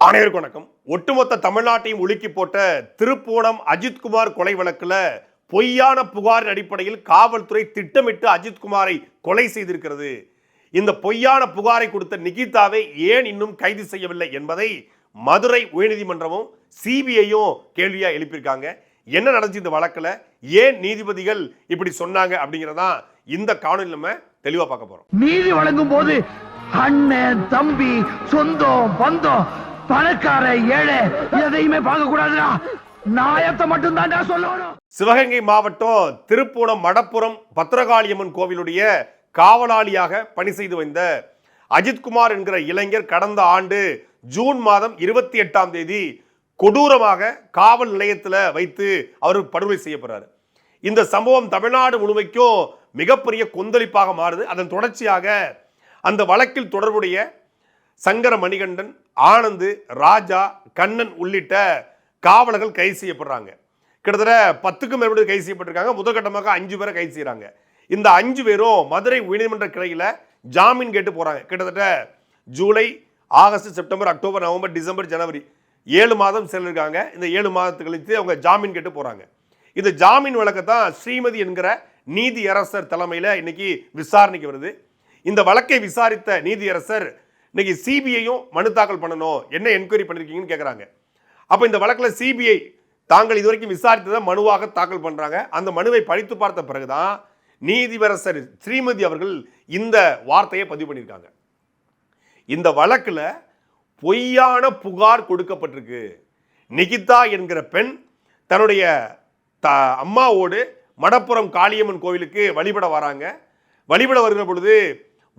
அனைவருக்கும் வணக்கம். ஒட்டுமொத்த தமிழ்நாட்டையும் உலுக்கி போட்ட திருப்பூணம் அஜித்குமார் கொலை வழக்கில் பொய்யான புகாரின் அடிப்படையில் காவல்துறை திட்டமிட்டு அஜித்குமாரை கொலை செய்திருக்கிறது. இந்த பொய்யான புகாரை கொடுத்த நிகிதாவை ஏன் இன்னும் கைது செய்யவில்லை என்பதை மதுரை உயர்நீதிமன்றமும் சிபிஐயும் கேள்வியா எழுப்பியிருக்காங்க. என்ன நடந்துச்சு இந்த வழக்குல? ஏன் நீதிபதிகள் இப்படி சொன்னாங்க அப்படிங்கறதான் இந்த காணொலி நம்ம தெளிவா பார்க்க போறோம். நீதி வழங்கும் போது அண்ணன் தம்பி சொந்தம் பந்தம் பணக்கார ஏழை எதையுமே பார்க்க கூடாதுடா நாயத்தை மட்டும் தான்டா சொல்லணும். சிவகங்கை மாவட்டம் திருப்பூணம் மடப்புறம் பத்திரகாளியம்மன் கோவிலுடைய காவலாளியாக பணி செய்து வந்த அஜித்குமார் என்கிற இளைஞர் கடந்த ஆண்டு ஜூன் மாதம் இருபத்தி எட்டாம் தேதி கொடூரமாக காவல் நிலையத்தில் வைத்து அவர் படுகொலை செய்யப்படுறாரு. இந்த சம்பவம் தமிழ்நாடு முழுமைக்கும் மிகப்பெரிய கொந்தளிப்பாக மாறுது. அதன் தொடர்ச்சியாக அந்த வழக்கில் தொடர்புடைய சங்கர மணிகண்டன் ஆனந்து ராஜா கண்ணன் உள்ளிட்ட காவலர்கள் கைது செய்யப்படுறாங்க. கிட்டத்தட்ட பத்துக்கும் மேற்பட்டு கைது செய்யப்பட்டிருக்காங்க. முதற்கட்டமாக அஞ்சு பேரை கைது செய்கிறாங்க இந்த அஞ்சு பேரும் மதுரை உயர்நீதிமன்ற கிளையில் ஜாமீன் கேட்டு போகிறாங்க கிட்டத்தட்ட July August September October November December ஜனவரி ஏழு மாதம் செல்லிருக்காங்க இந்த ஏழு மாதத்து கழித்து அவங்க ஜாமீன் கேட்டு போகிறாங்க இந்த ஜாமீன் வழக்கத்தான் ஸ்ரீமதி என்கிற நீதியரசர் தலைமையில் இன்னைக்கு விசாரணைக்கு வருது. இந்த வழக்கை விசாரித்த நீதியரசர் இன்னைக்கு சிபிஐயும் மனு தாக்கல் பண்ணணும். என்ன என்கொயரி பண்ணிருக்கீங்கன்னு கேட்குறாங்க அப்போ இந்த வழக்கில் சிபிஐ தாங்கள் இதுவரைக்கும் விசாரித்ததை மனுவாக தாக்கல் பண்ணுறாங்க அந்த மனுவை படித்து பார்த்த பிறகுதான் நீதிபரசர் ஸ்ரீமதி அவர்கள் இந்த வார்த்தையை பதிவு பண்ணியிருக்காங்க. இந்த வழக்கில் பொய்யான புகார் கொடுக்கப்பட்டிருக்கு. நிகிதா என்கிற பெண் தன்னுடைய த அம்மாவோடு மடப்புறம் காளியம்மன் கோவிலுக்கு வழிபட வராங்க. வழிபட வருகிற பொழுது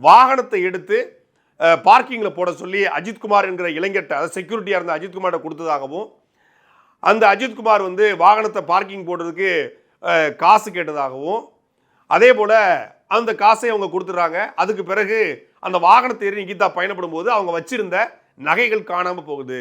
வாகனத்தை எடுத்து பார்க்கிங்கில் போட சொல்லி அஜித்குமார் என்கிற இளைஞர்கிட்ட அதாவது செக்யூரிட்டியாக இருந்த அஜித்குமார்கிட்ட கொடுத்ததாகவும் அந்த அஜித்குமார் வந்து வாகனத்தை பார்க்கிங் போடுறதுக்கு காசு கேட்டதாகவும் அதே போல் அந்த காசை அவங்க கொடுத்துட்றாங்க. அதுக்கு பிறகு அந்த வாகனத்தை ஏறி நிகிதா பயணப்படும் போது அவங்க வச்சிருந்த நகைகள் காணாமல் போகுது.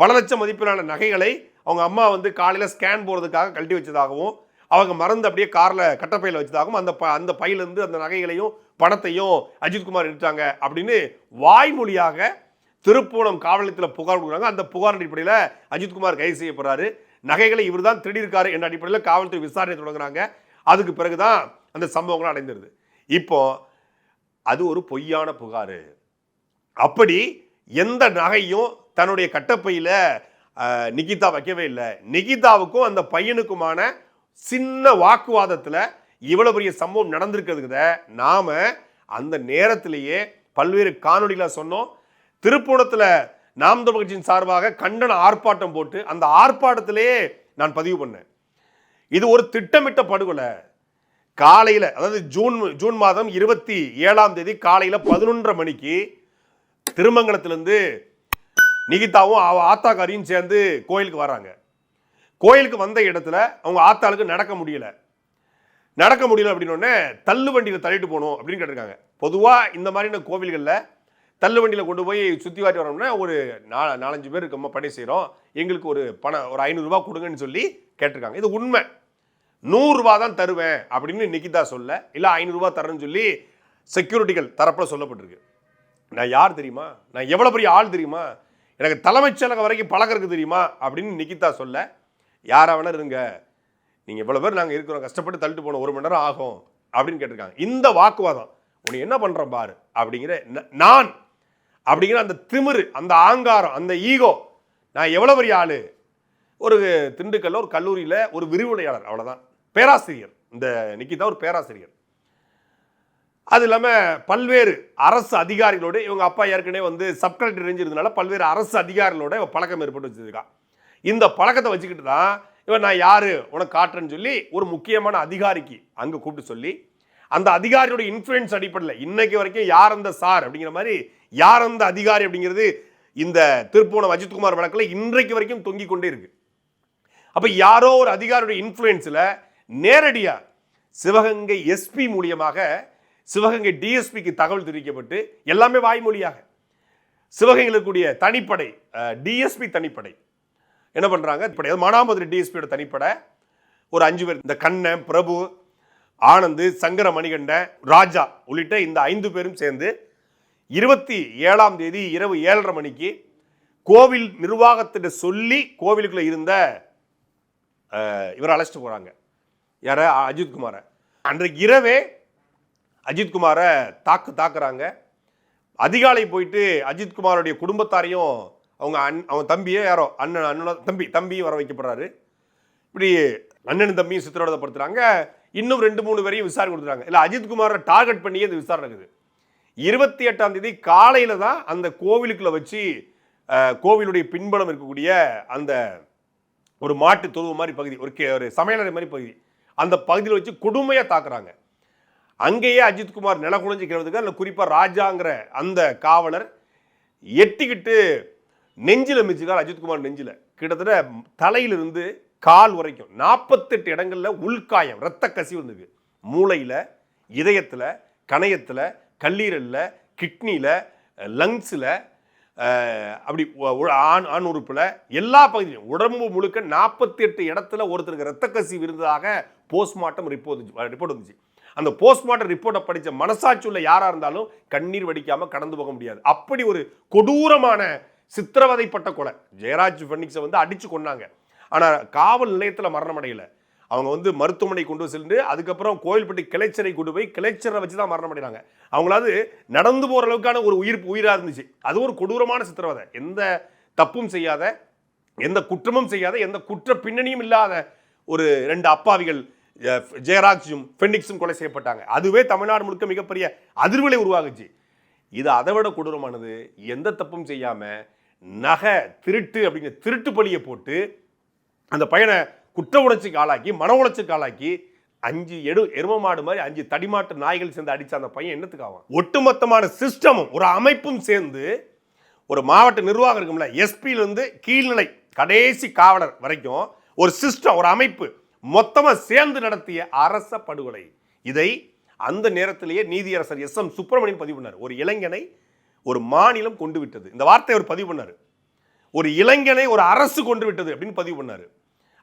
பல லட்சம் மதிப்பிலான நகைகளை அவங்க அம்மா வந்து காலையில் ஸ்கேன் போகிறதுக்காக கழட்டி வச்சதாகவும் அவங்க மறந்து அப்படியே காரில் கட்டப்பையில் வச்சதாகவும் அந்த ப அந்த பையிலேருந்து அந்த நகைகளையும் பணத்தையும் அஜித்குமார் எடுத்தாங்க அப்படின்னு வாய்மொழியாக திருப்பூணம் காவல் நிலையத்தில் புகார் கொடுக்குறாங்க. அந்த புகார் அடிப்படையில் அஜித்குமார் கைது செய்யப்படுறாரு. நகைகளை இவர் தான் திருடியிருக்காரு என்ற அடிப்படையில் காவல்துறை விசாரணை தொடங்குறாங்க. அதுக்கு பிறகு தான் அந்த சம்பவங்கள் அடைந்துருது. இப்போ அது ஒரு பொய்யான புகார். அப்படி எந்த நகையும் தன்னுடைய கட்டப்பையில் நிகிதா வைக்கவே இல்லை. நிகிதாவுக்கும் அந்த பையனுக்குமான சின்ன வாக்குவாதத்தில் இவ்வளோ பெரிய சம்பவம் நடந்திருக்கிறதுக்குத நாம் அந்த நேரத்திலேயே பல்வேறு காணொலிகளை சொன்னோம். திருப்பூணத்தில் நாம் தமிழ் கட்சியின் சார்பாக கண்டன ஆர்ப்பாட்டம் போட்டு அந்த ஆர்ப்பாட்டத்திலேயே நான் பதிவு பண்ணேன். இது ஒரு திட்டமிட்ட படுகொலை. காலையில் அதாவது ஜூன் ஜூன் மாதம் இருபத்தி ஏழாம் தேதி காலையில் பதினொன்றரை மணிக்கு திருமங்கலத்திலேருந்து நிகிதாவும் அவ ஆத்தாக்காரியும் சேர்ந்து கோயிலுக்கு வராங்க. கோயிலுக்கு வந்த இடத்துல அவங்க ஆத்தாளுக்கு நடக்க முடியல. நடக்க முடியல அப்படின்னோடனே தள்ளு வண்டியில் தள்ளிட்டு போகணும் அப்படின்னு கேட்டிருக்காங்க. பொதுவாக இந்த மாதிரியான கோவில்களில் தள்ளு வண்டியில் கொண்டு போய் சுற்றி வாட்டி வரோம்னா ஒரு நா நாலஞ்சு பேர் இருக்கம்மா பணி செய்கிறோம் எங்களுக்கு ஒரு பணம் ஒரு ஐநூறுரூவா கொடுங்கன்னு சொல்லி கேட்டிருக்காங்க. இது உண்மை. நூறுரூவா தான் தருவேன் அப்படின்னு நிக்கிதா சொல்ல இல்லை ஐநூறுரூவா தரேன்னு சொல்லி செக்யூரிட்டிகள் தரப்பில் சொல்லப்பட்டிருக்கு. நான் யார் தெரியுமா? நான் எவ்வளோ பெரிய ஆள் தெரியுமா? எனக்கு தலைமைச் செயலகம் வரைக்கும் பழகிறதுக்கு தெரியுமா? அப்படின்னு நிக்கிதா சொல்ல யாரா வேணா இருங்க. நீங்கள் இவ்வளோ பேர் நாங்கள் இருக்கிறோம் கஷ்டப்பட்டு தள்ளிட்டு போனோம் ஒரு மணி நேரம் ஆகும் அப்படின்னு கேட்டிருக்காங்க. இந்த வாக்குவாதம் உனக்கு என்ன பண்ணுறோம் பாரு அப்படிங்கிற நான் அப்படிங்கிற அந்த திமிரு அந்த ஆங்காரம் அந்த ஈகோ நான் எவ்வளோ பெரிய ஆள்? ஒரு திண்டுக்கல்ல ஒரு கல்லூரியில் ஒரு விரிவுரையாளர் அவ்வளோதான் பேராசிரியர் இந்த நிக்கிதா ஒரு பேராசிரியர். அது இல்லாமல் பல்வேறு அரசு அதிகாரிகளோடு இவங்க அப்பா ஏற்கனவே வந்து சப்கலெக்டர் இருந்ததுனால பல்வேறு அரசு அதிகாரிகளோட பழக்கம் ஏற்பட்டு வச்சுருக்கா. இந்த பழக்கத்தை வச்சுக்கிட்டு தான் இவன் நான் யார்? உனக்கு காட்டுறேன்னு சொல்லி ஒரு முக்கியமான அதிகாரிக்கு அங்கே கூப்பிட்டு சொல்லி அந்த அதிகாரியோட இன்ஃப்ளூயன்ஸ் அடிப்படையில் இன்னைக்கு வரைக்கும் யார் அந்த சார் அப்படிங்கிற மாதிரி யார் அந்த அதிகாரி அப்படிங்கிறது இந்த திருப்பூணம் அஜித்குமார் வழக்கில் இன்றைக்கு வரைக்கும் தொங்கிக் கொண்டே இருக்கு. அப்போ யாரோ ஒரு அதிகாரியோட இன்ஃப்ளூயன்ஸில் நேரடியாக சிவகங்கை எஸ்பி மூலியமாக சிவகங்கை டிஎஸ்பிக்கு தகவல் தெரிவிக்கப்பட்டு எல்லாமே வாய்மொழியாக சிவகங்கையில் இருக்கக்கூடிய தனிப்படை டிஎஸ்பி தனிப்படை என்ன பண்ணுறாங்க இப்படி மானாமதுரை டிஎஸ்பியோட தனிப்படை ஒரு அஞ்சு பேர் இந்த கண்ணன் பிரபு ஆனந்து சங்கர மணிகண்டன் ராஜா உள்ளிட்ட இந்த ஐந்து பேரும் சேர்ந்து இருபத்தி ஏழாம் தேதி இரவு ஏழரை மணிக்கு கோவில் நிர்வாகத்திட்ட சொல்லி கோவிலுக்குள்ளே இருந்த இவரை அழைச்சிட்டு போகிறாங்க யார? அஜித்குமாரை அன்றைக்கு இரவே அஜித்குமாரை தாக்கு தாக்குறாங்க. அதிகாலை போயிட்டு அஜித்குமாரோடைய குடும்பத்தாரையும் அவங்க அண் அவங்க தம்பியே யாரோ அண்ணன் அண்ணனோட தம்பி தம்பியும் வர வைக்கப்படுறாரு. இப்படி அண்ணன் தம்பியும் சித்திரவதைப்படுத்துறாங்க இன்னும் ரெண்டு மூணு பேரையும் விசாரணை கொடுத்துறாங்க இல்லை அஜித்குமாரை டார்கெட் பண்ணியே இந்த விசாரணை இருக்குது. இருபத்தி எட்டாம் தேதி காலையில் தான் அந்த கோவிலுக்குள்ளே வச்சு கோவிலுடைய பின்புலம் இருக்கக்கூடிய அந்த ஒரு மாட்டு தொழுவு மாதிரி பகுதி ஒரு கே- ஒரு சமையலறை மாதிரி பகுதி அந்த பகுதியில் வச்சு கொடுமையாக தாக்குறாங்க. அங்கேயே அஜித்குமார் நில குழஞ்சிக்கிறதுக்கு அதில் குறிப்பாக ராஜாங்கிற அந்த காவலர் எட்டிக்கிட்டு நெஞ்சில் மிச்சுக்கார் அஜித்குமார் நெஞ்சில். கிட்டத்தட்ட தலையிலிருந்து கால் வரைக்கும் நாற்பத்தெட்டு இடங்களில் உள்காயம் ரத்த கசிவு இருந்தது. மூளையில் இதயத்தில் கணையத்தில் கல்லீரலில் கிட்னியில் லங்ஸில் அப்படி ஆண் ஆண் உறுப்பில் எல்லா பகுதியிலும் உடம்பு முழுக்க நாற்பத்தி எட்டு இடத்துல ஒருத்தருக்கு ரத்த கசிவு இருந்ததாக போஸ்ட்மார்ட்டம் ரிப்போர்ட் ரிப்போர்ட் வந்துச்சு. அந்த போஸ்ட்மார்ட்டம் ரிப்போர்ட்டை படித்த மனசாட்சி உள்ள யாராக இருந்தாலும் கண்ணீர் வடிக்காமல் கடந்து போக முடியாது. அப்படி ஒரு கொடூரமான சித்திரவதைப்பட்ட கொலை. ஜெயராஜ் ஃபெனிக்ஸை வந்து அடித்து கொன்னாங்க. ஆனால் காவல் நிலையத்தில் மரணம் அடையலை. அவங்க வந்து மருத்துவமனை கொண்டு சென்று அதுக்கப்புறம் கோயில்பட்டி கிளைச்சரை கொண்டு போய் கிளைச்சரை வச்சு தான் மரணம் அடைகிறாங்க. அவங்களாவது நடந்து போகிற அளவுக்கான ஒரு உயிர் உயிராக இருந்துச்சு. அது ஒரு கொடூரமான சித்திரவதை. எந்த தப்பும் செய்யாத எந்த குற்றமும் செய்யாத எந்த குற்ற பின்னணியும் இல்லாத ஒரு ரெண்டு அப்பாவிகள் ஜெயராஜும் ஃபெனிக்ஸும் கொலை செய்யப்பட்டாங்க. அதுவே தமிழ்நாடு முழுக்க மிகப்பெரிய அதிர்வலை உருவாகுச்சு இது அதை விட கொடூரமானது. எந்த தப்பும் செய்யாமல் நகை திருட்டு அப்படிங்கிற திருட்டு பழியை போட்டு அந்த பையனை குற்ற உணர்ச்சிக்கு ஆளாக்கி மன உணர்ச்சிக்கு ஆளாக்கி அஞ்சு எடு எரும மாடு மாதிரி அஞ்சு தடிமாட்டு நாய்கள் சேர்ந்து அடித்த அந்த பையன் என்னத்துக்கு ஒட்டுமொத்தமான சிஸ்டமும் ஒரு அமைப்பும் சேர்ந்து ஒரு மாவட்ட நிர்வாகம் இருக்கும்ல எஸ்பியிலேருந்து கீழ்நிலை கடைசி காவலர் வரைக்கும் ஒரு சிஸ்டம் ஒரு அமைப்பு மொத்தமாக சேர்ந்து நடத்திய அரச படுகொலை. இதை அந்த நேரத்திலேயே நீதியரசர் எஸ் எம் சுப்பிரமணியன் பதிவு பண்ணார். ஒரு இளைஞனை ஒரு மாநிலம் கொண்டு விட்டது. இந்த வார்த்தையை அவர் பதிவு பண்ணார். ஒரு இளைஞனை ஒரு அரசு கொண்டு விட்டது அப்படின்னு பதிவு பண்ணார்.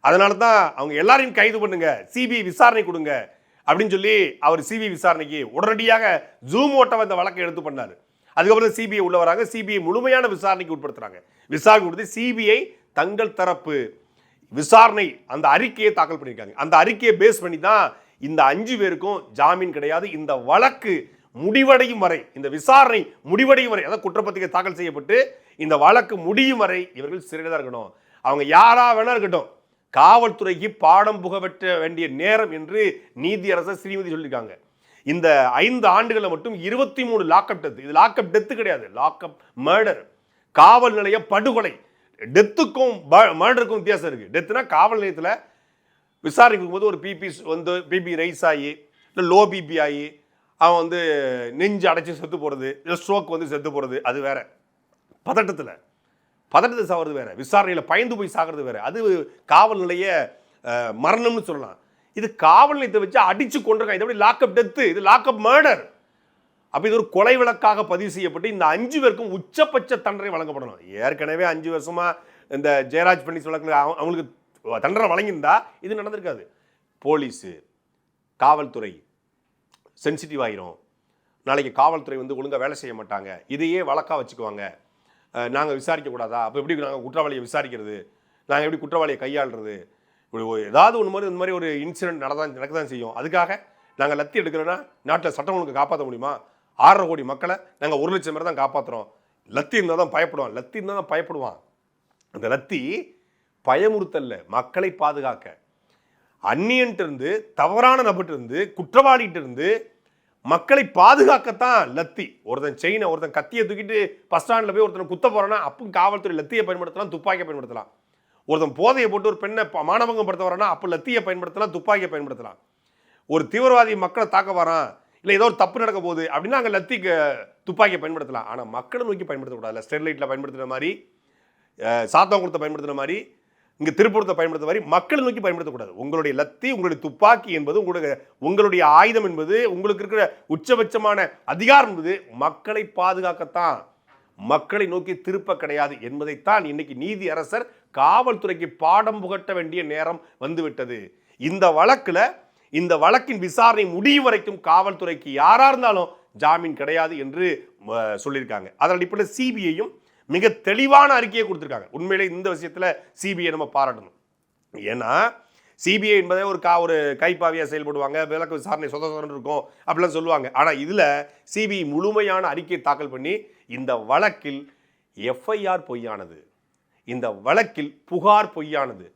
அதனால தான் அவங்க எல்லாரையும் கைது பண்ணுங்க சிபிஐ விசாரணை கொடுங்க அப்படின்னு சொல்லி அவர் சிபிஐ விசாரணைக்கு உடனடியாக ஜூம் ஓட்ட இந்த வழக்கை எடுத்து பண்ணார். அதுக்கப்புறம் சிபிஐ உள்ள வராங்க சிபிஐ முழுமையான விசாரணைக்கு உட்படுத்துறாங்க. விசாரணை கொடுத்து சிபிஐ தங்கள் தரப்பு விசாரணை அந்த அறிக்கையை தாக்கல் பண்ணியிருக்காங்க. அந்த அறிக்கையை பேஸ் பண்ணி தான் இந்த அஞ்சு பேருக்கும் ஜாமீன் கிடையாது. இந்த வழக்கு முடிவடையும் வரை இந்த விசாரணை முடிவடையும் வரை அதாவது குற்றப்பத்திரிகை தாக்கல் செய்யப்பட்டு இந்த வழக்கு முடியும் வரை இவர்கள் சிறையில் தான் இருக்கணும். அவங்க யாரா வேணா இருக்கட்டும். காவல்துறைக்கு பாடம் புகவற்ற வேண்டிய நேரம் என்று நீதியரசர் ஸ்ரீமதி சொல்லியிருக்காங்க. இந்த ஐந்து ஆண்டுகளில் மட்டும் இருபத்தி மூணு லாக்அப் டெத் இது லாக்அப் டெத்து கிடையாது. லாக்அப் மர்டர் காவல் நிலைய படுகொலை டெத்துக்கும் மர்டருக்கும் வித்தியாசம் இருக்கு. டெத்துனா காவல் நிலையத்தில் விசாரிக்கும் போது ஒரு பிபி வந்து பிபி ரைஸ் ஆகி இல்லை லோ பிபி ஆகி அவன் வந்து நெஞ்சு அடைச்சி செத்து போகிறது இல்லை ஸ்ட்ரோக் வந்து செத்து போகிறது அது வேற. பதட்டத்தில். பதட்டத்தில் சாகிறது வேறு. விசாரணையில் பயந்து போய் சாகிறது வேறு. அது காவல் நிலைய மரணம்னு சொல்லலாம். இது காவல் நிலையத்தை வச்சு அடித்து கொண்டிருக்காங்க இது எப்படி லாக்அப் டெத்து இது லாக்அப் மர்டர் அப்போ இது ஒரு கொலை விளக்காக பதிவு செய்யப்பட்டு இந்த அஞ்சு பேருக்கும் உச்சபட்ச தண்டனை வழங்கப்படணும். ஏற்கனவே அஞ்சு வருஷமா இந்த ஜெயராஜ் பண்ணி வழக்கில் அவங்களுக்கு தண்டனை வழங்கியிருந்தா இது நடந்திருக்காது. போலீஸு காவல்துறை சென்சிட்டிவ் ஆகிரும் நாளைக்கு காவல்துறை வந்து ஒழுங்காக வேலை செய்ய மாட்டாங்க. இதையே வழக்காக வச்சுக்குவாங்க. நாங்கள் விசாரிக்கக்கூடாதா அப்போ எப்படி நாங்கள் குற்றவாளியை விசாரிக்கிறது? நாங்கள் எப்படி குற்றவாளியை கையாளுறது? இப்படி ஏதாவது ஒன்று மாதிரி இந்த மாதிரி ஒரு இன்சிடென்ட் நடதான் நடக்க தான் செய்யும். அதுக்காக நாங்கள் லத்தி எடுக்கிறோன்னா நாட்டில் சட்டம் ஒழுங்கு காப்பாற்ற முடியுமா? ஆறரை கோடி மக்களை நாங்கள் ஒரு லட்சம் பேர் தான் காப்பாற்றுறோம் லத்தி இருந்தால் தான் பயப்படுவான். லத்தி இருந்தால் தான் பயப்படுவான். அந்த லத்தி பயமுறுத்தல்ல. மக்களை பாதுகாக்க. அந்நியன்ட்டு இருந்து தவறான நபர்கிட்ட இருந்து குற்றவாளிகிட்ட இருந்து மக்களை பாதுகாக்கத்தான் லத்தி. ஒருத்தன் செயினை ஒருத்தன் கத்தியை தூக்கிட்டு பஸ் ஸ்டாண்டில் போய் ஒருத்தனை குத்த போகிறான்னா அப்போ காவல்துறை லத்தியை பயன்படுத்தலாம் துப்பாக்கியை பயன்படுத்தலாம். ஒருத்தன் போதையை போட்டு ஒரு பெண்ணை மானபங்கம் படுத்த வரானா அப்போ லத்தியை பயன்படுத்தலாம் துப்பாக்கியை பயன்படுத்தலாம். ஒரு தீவிரவாதி மக்களை தாக்க வரான் இல்லை ஏதோ ஒரு தப்பு நடக்க போகுது அப்படின்னா அங்கே லத்திக்கு துப்பாக்கியை பயன்படுத்தலாம். ஆனால் மக்களை நோக்கி பயன்படுத்தக்கூடாது. ஸ்டெர்லைட்டில் பயன்படுத்துகிற மாதிரி அஹ், கொடுத்த பயன்படுத்துகிற மாதிரி இங்கே திருப்பூரத்தை பயன்படுத்த மாதிரி மக்களை நோக்கி பயன்படுத்தக்கூடாது. உங்களுடைய லத்தி உங்களுடைய துப்பாக்கி என்பது உங்களுடைய உங்களுடைய ஆயுதம் என்பது உங்களுக்கு இருக்கிற உச்சபட்சமான அதிகாரம் என்பது மக்களை பாதுகாக்கத்தான். மக்களை நோக்கி திருப்ப கிடையாது என்பதைத்தான் இன்னைக்கு நீதி அரசர் காவல்துறைக்கு பாடம் புகட்ட வேண்டிய நேரம் வந்துவிட்டது. இந்த வழக்கில் இந்த வழக்கின் விசாரணை முடியும் வரைக்கும் காவல்துறைக்கு யாராக இருந்தாலும் ஜாமீன் கிடையாது என்று சொல்லியிருக்காங்க. அதன் அடிப்படையில் சிபிஐயும் மிக தெளிவான அறிக்கையை கொடுத்துருக்காங்க. உண்மையிலே இந்த விஷயத்தில் சிபிஐ நம்ம பாராட்டணும். ஏன்னா சிபிஐ என்பதே ஒரு கா ஒரு கைப்பாவியாக செயல்படுவாங்க விளக்கு விசாரணை சொத சொதன்னு இருக்கும் அப்படிலாம் சொல்லுவாங்க. ஆனால் இதில் சிபிஐ முழுமையான அறிக்கையை தாக்கல் பண்ணி இந்த வழக்கில் எஃப்ஐஆர் பொய்யானது இந்த வழக்கில் புகார் பொய்யானது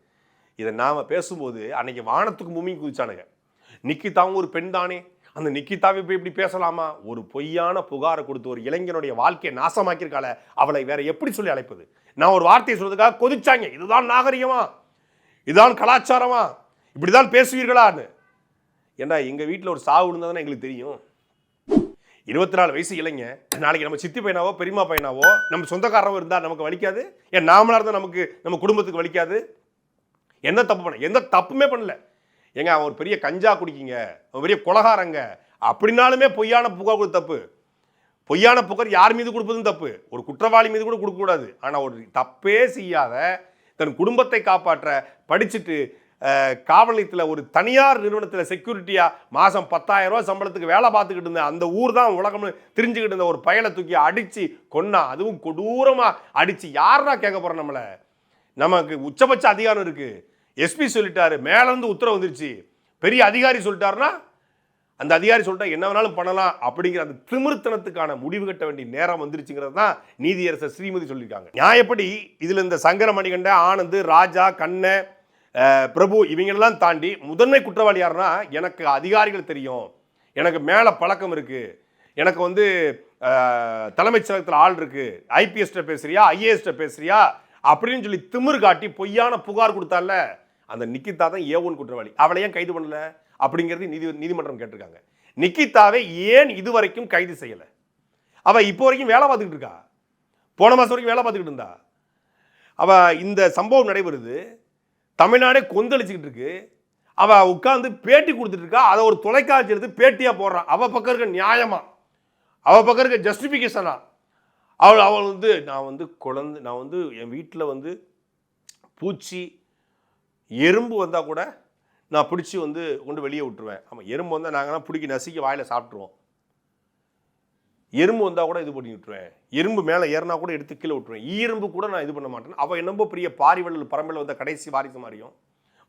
இதை நாம் பேசும்போது அன்னைக்கு வானத்துக்கு மூமி குதிச்சானுங்க. நிக்கிதாவும் ஒரு பெண் தானே. அந்த நிக்கிதாவை போய் இப்படி பேசலாமா? ஒரு பொய்யான புகாரை கொடுத்து ஒரு இளைஞனுடைய வாழ்க்கையை நாசமாக்கியிருக்காள அவளை வேற எப்படி சொல்லி அழைப்பது? நான் ஒரு வார்த்தையை சொல்றதுக்காக கொதிச்சாங்க. இதுதான் நாகரிகமா? இதுதான் கலாச்சாரமா? இப்படிதான் பேசுவீர்களான்னு. ஏண்டா எங்க வீட்டில் ஒரு சாவு விழுந்ததுன்னா எங்களுக்கு தெரியும். இருபத்தி நாலு வயசு இல்லைங்க நாளைக்கு நம்ம சித்தி பையனாவோ பெரியமா பையனாவோ நம்ம சொந்தக்காரவோ இருந்தால் நமக்கு வலிக்காது? ஏன் நாமளாக இருந்தால் நமக்கு நம்ம குடும்பத்துக்கு வலிக்காது? என்ன தப்பு பண்ண எந்த தப்புமே பண்ணல. ஏங்க அவன் ஒரு பெரிய கஞ்சா குடிக்கிங்க அவன் பெரிய குலகாரங்க. அப்படின்னாலுமே பொய்யான புகார் கொடுத்து தப்பு. பொய்யான புகார் யார் மீது கொடுப்பதும் தப்பு. ஒரு குற்றவாளி மீது கூட கொடுக்கக்கூடாது ஆனால் ஒரு தப்பே செய்யாத தன் குடும்பத்தை காப்பாற்ற படிச்சுட்டு அஹ், காவல் நிலையத்தில் ஒரு தனியார் நிறுவனத்தில் செக்யூரிட்டியாக மாதம் பத்தாயிரம் சம்பளத்துக்கு வேலை பார்த்துக்கிட்டு இருந்த அந்த ஊர் தான் உலகம்னு தெரிஞ்சுக்கிட்டு இருந்த ஒரு பயலை தூக்கி அடித்து கொன்னா அதுவும் கொடூரமாக அடித்து யாருன்னா கேட்க போகிறோம் நம்மளை? நமக்கு உச்சபட்ச அதிகாரம் இருக்குது எஸ்பி சொல்லிட்டாரு மேலேருந்து உத்தரவு வந்துருச்சு. பெரிய அதிகாரி சொல்லிட்டாருன்னா அந்த அதிகாரி சொல்லிட்டா என்ன வேணாலும் பண்ணலாம் அப்படிங்கிற அந்த திமிர்த்தனத்துக்கான முடிவு கட்ட வேண்டிய நேரம் வந்துருச்சுங்கிறது தான் நீதியரசர் ஸ்ரீமதி சொல்லியிருக்காங்க. நியாயப்படி இதில் இந்த சங்கர மணிகண்ட ஆனந்த் ராஜா கண்ண பிரபு இவங்களெல்லாம் தாண்டி முதன்மை குற்றவாளி யாருன்னா எனக்கு அதிகாரிகள் தெரியும். எனக்கு மேலே பழக்கம் இருக்குது எனக்கு வந்து தலைமைச் செயலகத்தில் ஆள் இருக்குது ஐபிஎஸ்ட பேசுகிறியா ஐஏஎஸ்ட்ட பேசுகிறியா அப்படின்னு சொல்லி திமிரு காட்டி பொய்யான புகார் கொடுத்தால அந்த நிக்கிதா தான் ஏ ஒன் குற்றவாளி. அவளை ஏன் கைது பண்ணல? அப்படிங்கிறது நீதி நீதிமன்றம் கேட்டிருக்காங்க. நிக்கிதாவை ஏன் இதுவரைக்கும் கைது செய்யலை? அவள் இப்போ வரைக்கும் வேலை பார்த்துக்கிட்டு இருக்கா? போன மாதம் வரைக்கும் வேலை பார்த்துக்கிட்டு இருந்தா? அவள் இந்த சம்பவம் நடைபெறுது. தமிழ்நாடே கொந்தளிச்சுக்கிட்டு இருக்கு. அவள் உட்காந்து பேட்டி கொடுத்துட்டு இருக்கா. அதை ஒரு தொலைக்காட்சி எடுத்து பேட்டியாக போடுறான் அவள் பக்கம் இருக்க நியாயமா? அவள் பக்கம் இருக்க ஜஸ்டிஃபிகேஷனா அவள் அவள் வந்து நான் வந்து குழந்தை நான் வந்து என் வீட்டில் வந்து பூச்சி எறும்பு வந்தால் கூட நான் பிடிச்சி வந்து கொண்டு வெளியே விட்டுருவேன். ஆமாம் எறும்பு வந்தால் நாங்கள்லாம் பிடிக்கி நசுக்கி வாயில் சாப்பிட்ருவோம் எறும்பு வந்தால் கூட இது பண்ணி விட்டுருவேன். எறும்பு மேலே ஏறினா கூட எடுத்து கீழே விட்டுருவேன். ஈரும்பு கூட நான் இது பண்ண மாட்டேன். அவள் என்னமோ பெரிய பாரிவள்ளல் பரம்பில் வந்த கடைசி வாரிசு மாதிரியும்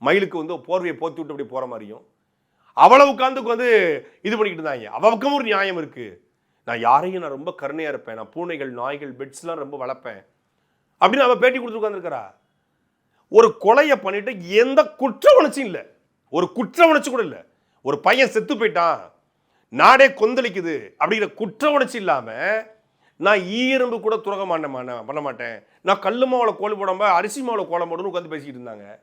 மயிலுக்கு வந்து போர்வையை போத்தி விட்டு அப்படி போகிற மாதிரியும் அவ்வளவு உட்காந்து வந்து இது பண்ணிக்கிட்டு இருந்தாங்க. அவளுக்கும் ஒரு நியாயம் இருக்குது நான் யாரையும் நான் ரொம்ப கருணையாக இருப்பேன். நான் பூனைகள் நாய்கள் பெட்ஸ்லாம் ரொம்ப வளர்ப்பேன். அப்படின்னு அவள் பேட்டி கொடுத்து உட்காந்துருக்கிறா ஒரு கொலையை பண்ணிட்டு எந்த குற்ற உணர்ச்சியும் இல்லை. ஒரு குற்ற உணர்ச்சி கூட இல்லை. ஒரு பையன் செத்து போயிட்டான். நாடே கொந்தளிக்குது அப்படிங்கிற குற்ற உணர்ச்சி இல்லாமல் நான் ஈரம்பு கூட துறக மாட்டேன் மா- பண்ண மாட்டேன். நான் கல் மாவில் கோலம் போடாம அரிசி மாவில் கோலம் போடணும்னு உட்காந்து பேசிக்கிட்டு இருந்தாங்க.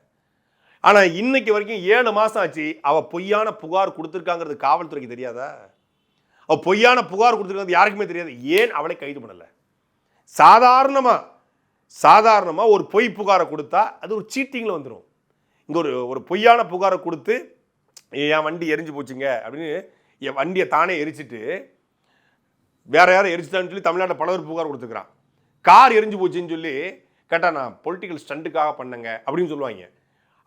ஆனால் இன்னைக்கு வரைக்கும் ஏழு மாதம் ஆச்சு அவள் பொய்யான புகார் கொடுத்துருக்காங்கிறது காவல்துறைக்கு தெரியாதா? அவள் பொய்யான புகார் கொடுத்துருக்காங்க யாருக்குமே தெரியாது. ஏன் அவளை கைது பண்ணலை? சாதாரணமாக சாதாரணமாக ஒரு பொய் புகாரை கொடுத்தா அது ஒரு சீட்டிங்கில் வந்துடும் இங்கே ஒரு ஒரு பொய்யான புகாரை கொடுத்து என் வண்டி எரிஞ்சு போச்சுங்க அப்படின்னு என் வண்டியை தானே எரிச்சிட்டு வேற யாரும் எரிச்சிட்டான்னு சொல்லி தமிழ்நாட்டில் பல பேர் புகார் கொடுத்துக்கிறான். கார் எரிஞ்சு போச்சுன்னு சொல்லி கேட்டால் நான் பொலிட்டிக்கல் ஸ்டண்ட்டுக்காக பண்ணேங்க அப்படின்னு சொல்லுவாங்க.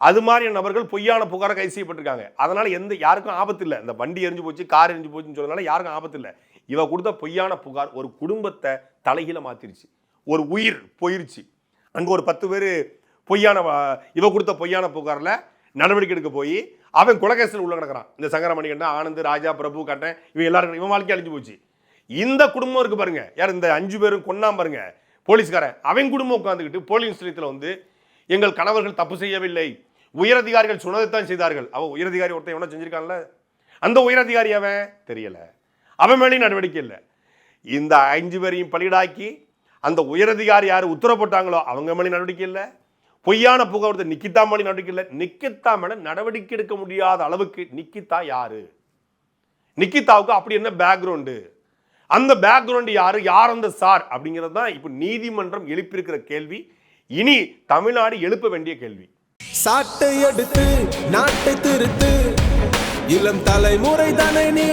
அது மாதிரியான நபர்கள் பொய்யான புகாரை கைது செய்யப்பட்டிருக்காங்க. அதனால் எந்த யாருக்கும் ஆபத்து இல்லை. இந்த வண்டி எரிஞ்சு போச்சு கார் எரிஞ்சு போச்சுன்னு சொன்னதுனால யாருக்கும் ஆபத்து இல்லை. இவ கொடுத்த பொய்யான புகார் ஒரு குடும்பத்தை தலைகீழ மாற்றிருச்சு ஒரு உயிர் போயிருச்சு. அங்கே ஒரு பத்து பேர் பொய்யான இவ கொடுத்த பொய்யான புகாரில் நடவடிக்கை எடுக்க போய் அவன் குலகேசன் உள்ள கிடக்கிறான். இந்த சங்கரமணிகண்டன் ஆனந்த் ராஜா பிரபு கட்டன் இவன் எல்லாரும் இவன் வாழ்க்கை அழிஞ்சு போச்சு. இந்த குடும்பம் இருக்கு பாருங்க. யார் இந்த அஞ்சு பேரும் கொன்னாம பாருங்க. போலீஸ்காரன். அவன் குடும்பம் உட்காந்துக்கிட்டு போலீஸ் நிலையத்தில் வந்து எங்கள் கணவர்கள் தப்பு செய்யவில்லை. உயரதிகாரிகள் சொன்னதைத்தான் செய்தார்கள். அவன் உயரதிகாரி ஒருத்தன் எவனோ செஞ்சிருக்கான்ல? அந்த உயரதிகாரி அவன்? தெரியல. அவன் மேலேயும் நடவடிக்கை இல்லை. இந்த அஞ்சு பேரையும் பலியிடாக்கி அந்த உயரதிகாரி யார் உத்தரப்பட்டாங்களோ அவங்க மேலே நடவடிக்கை இல்லை. பொய்யான புகார் நிக்கிதா மேலே நடவடிக்கை இல்லை. நிக்கிதா மேலே நடவடிக்கை எடுக்க முடியாத அளவுக்கு நிக்கிதா யாரு? நிக்கிதாவுக்கு அப்படி என்ன பேக்ரவுண்டு அந்த பேக்ரவுண்டு யாரு? யார் அந்த சார்? அப்படிங்கிறது தான் இப்போ நீதிமன்றம் எழுப்பியிருக்கிற கேள்வி. இனி தமிழ்நாடு எழுப்ப வேண்டிய கேள்வி. சாட்டை எடுத்து நாட்டை திருத்து. இளம் தலைமுறை தானே நீ